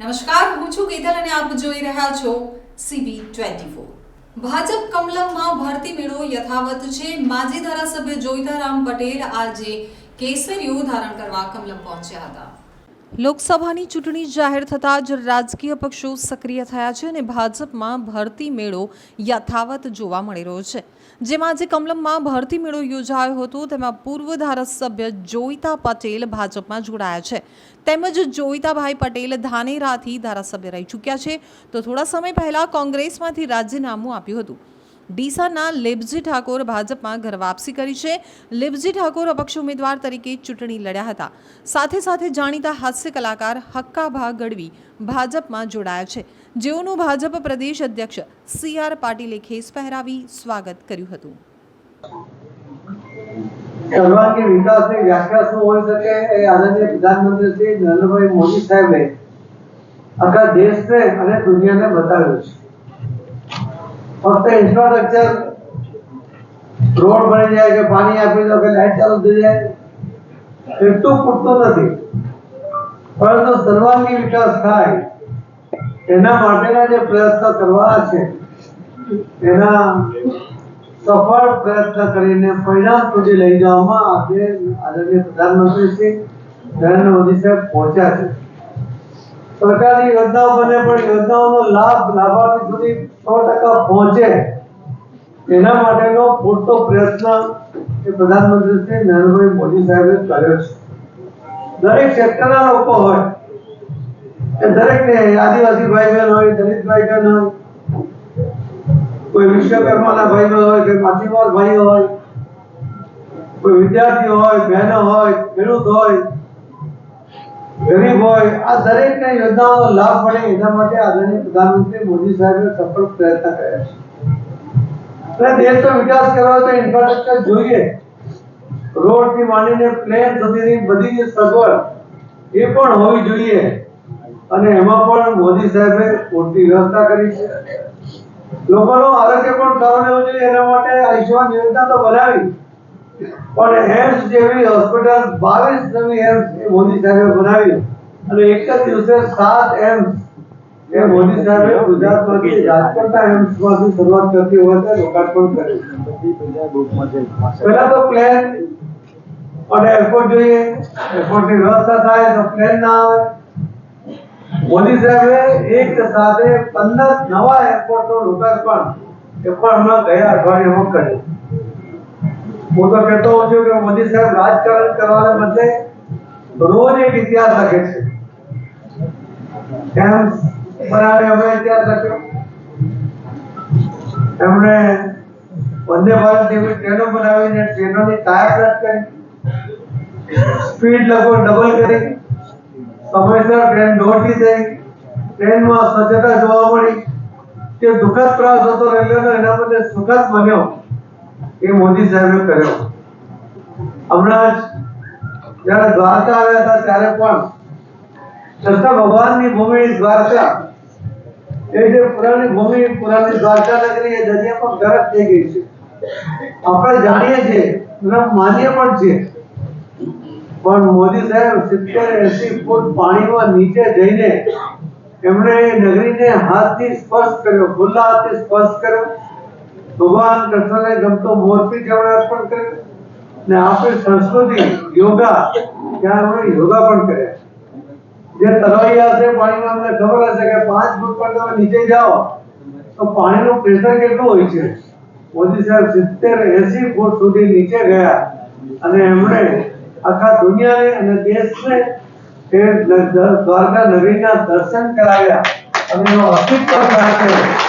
નમસ્કાર, હું છું કેતલ અને આપ જોઈ રહ્યા છો સીબી ટ્વેન્ટી ફોર ભાજપ કમલમમાં ભરતી મેળો યથાવત છે. માજી ધારાસભ્ય જોઈતારામ પટેલ આજે કેસરીઓ ધારણ કરવા કમલમ પહોંચ્યા હતા. લોકસભાની ચૂંટણી જાહેર થતાં જ રાજકીય પક્ષો સક્રિય થયા છે અને ભાજપમાં ભરતી મેળો યથાવત જોવા મળી રહ્યો છે. જેમાં આજે કમલમમાં ભરતી મેળો યોજાયો હતો, તેમાં પૂર્વ ધારાસભ્ય જોઈતા પટેલ ભાજપમાં જોડાયા છે. તેમજ જોઈતાભાઈ પટેલ ધાનેરાથી ધારાસભ્ય રહી ચૂક્યા છે. તો થોડા સમય પહેલાં કોંગ્રેસમાંથી રાજીનામું આપ્યું હતું. ડીસાના લેબજી ઠાકોર ભાજપમાં ઘર વાપસી કરી છે. લેબજી ઠાકોર અપક્ષ ઉમેદવાર તરીકે ચૂંટણી લડ્યા હતા. સાથે સાથે જાણીતા હાસ્ય કલાકાર હક્કાભા ગઢવી ભાજપમાં જોડાયા છે. જેઓનું ભાજપ પ્રદેશ અધ્યક્ષ સી આર પાટીલે ખેસ પહેરાવી સ્વાગત કર્યું હતું. પ્રધાનમંત્રી શ્રી નરેન્દ્રભાઈ મોદી સાહેબે આખા દેશને અને દુનિયાને બતાવ્યું છે. ફક્ત ઇન્ફ્રાસ્ટ્રક્ચર રોડ બની જાય કે પાણી આપી દો કે લાઈટ ચાલુ થઈ જાય, એટલું પૂરતું નથી. પરંતુ સર્વાંગી વિકાસ થાય, એના માટેના જે પ્રયત્ન કરવાના છે, એના સફળ પ્રયત્ન કરીને પરિણામ સુધી લઈ જવામાં આજે આદરણીય પ્રધાનમંત્રી શ્રી નરેન્દ્ર મોદી સાહેબ પહોંચ્યા છે. સરકારની યોજનાઓ બને પણ લાભ લાભાર્થી સુધી સો ટકા પહોંચે. એના માટેનો પૂરતો પ્રયત્ન એ પ્રધાનમંત્રી શ્રી નરેન્દ્રભાઈ મોદી સાહેબે કર્યો છે. દરેક સેક્ટરના લોકો હોય એ દરેકને આદિવાસી ભાઈ બહેન હોય, દલિત ભાઈ બહેન હોય, કોઈ વિશ્વકર્માના ભાઈ બહેન હોય, કોઈ માછીમાર ભાઈ હોય, કોઈ વિદ્યાર્થી હોય, બહેનો હોય, ખેડૂત હોય ગરીબ હોય, આ દરેકને યોજનાઓનો લાભ મળે એના માટે આદરણીય પ્રધાનમંત્રી મોદી સાહેબે સફળ પ્રયત્ન કર્યા છે. અને દેશનો વિકાસ કરવા તો ઇન્ફ્રાસ્ટ્રક્ચર જોઈએ. રોડથી માંડીને પ્લેન સુધીની બધી જે સગવડ એ પણ હોવી જોઈએ. અને એમાં પણ મોદી સાહેબે પૂરતી વ્યવસ્થા કરી છે. લોકોનું આરોગ્ય પણ સારું રહેવું જોઈએ, એના માટે આયુષ્યમાન યોજના તો બનાવી. પણ એમ્સ જેવી હોસ્પિટલ બાવીસ નવી એમ્સ મોદી સાહેબે બનાવી. અને એક જ દિવસે સાત એમ્સ એ મોદી સાહેબે ગુજરાતમાંથી રાજકોટના એમ્સમાંથી શરૂઆત કરતી હોય તો લોકાર્પણ કર્યું. પહેલા તો પ્લેન અને એરપોર્ટ જોઈએ. એરપોર્ટની વ્યવસ્થા થાય તો પ્લેન ના આવે. મોદી સાહેબે એક સાથે પંદર નવા એરપોર્ટનું લોકાર્પણ એ પણ હમણાં ગયા અઠવાડિયામાં કર્યું. હું તો કહેતો હોઉં છું કે મોદી સાહેબ રાજકારણ કરવાને બદલે રોજ એક ઇતિહાસ લખે છે. એમ બરાબર હવે ઇતિહાસ લખ્યો. એમણે વંદે ભારત જેવી ટ્રેનો બનાવીને ટ્રેનોની ટાયર કરી. સ્પીડ લગભગ ડબલ કરી. સમયસર ટ્રેન દોડતી થઈ. ટ્રેનમાં સ્વચ્છતા જોવા મળી. કે દુઃખદ પ્રવાસ હતો રેલવેનો, એના બદલે સુખદ બન્યો. એ મોદી સાહેબે કર્યો. હમણાં જ દ્વારકા આવ્યા હતા ત્યારે પણ કૃષ્ણ ભગવાનની ભૂમિ દ્વારકા. એ જે પુરાણી ભૂમિ પુરાણી દ્વારકા નગરી એ દરિયામાં ગરક થઈ ગઈ છે. આપણે જાણીએ છીએ અને માનીએ પણ છીએ. પણ મોદી સાહેબ સિત્તેર એસી ફૂટ પાણીમાં નીચે જઈને એમણે નગરીને હાથથી સ્પર્શ કર્યો, ખુલ્લા હાથથી સ્પર્શ કર્યો. ભગવાન કૃષ્ણને ગમતો મોરપીઠ એમણે અર્પણ કર્યો ને આપણી સંસ્કૃતિ, યોગા, ત્યાં એમણે યોગા પણ કર્યા જે તરવૈયા છે, પાણીમાં અમને ખબર હશે કે પાંચ ફૂટ પર તમે નીચે જાઓ, તો પાણીનું પ્રેશર કેટલું હોય છે? મોદી સાહેબ સિત્તેર એસી ફૂટ સુધી નીચે ગયા. અને એમણે આખા દુનિયાને અને દેશને એ દ્વારકા નગરીના દર્શન કરાવ્યા. અને એનો અસ્તિત્વ સાથે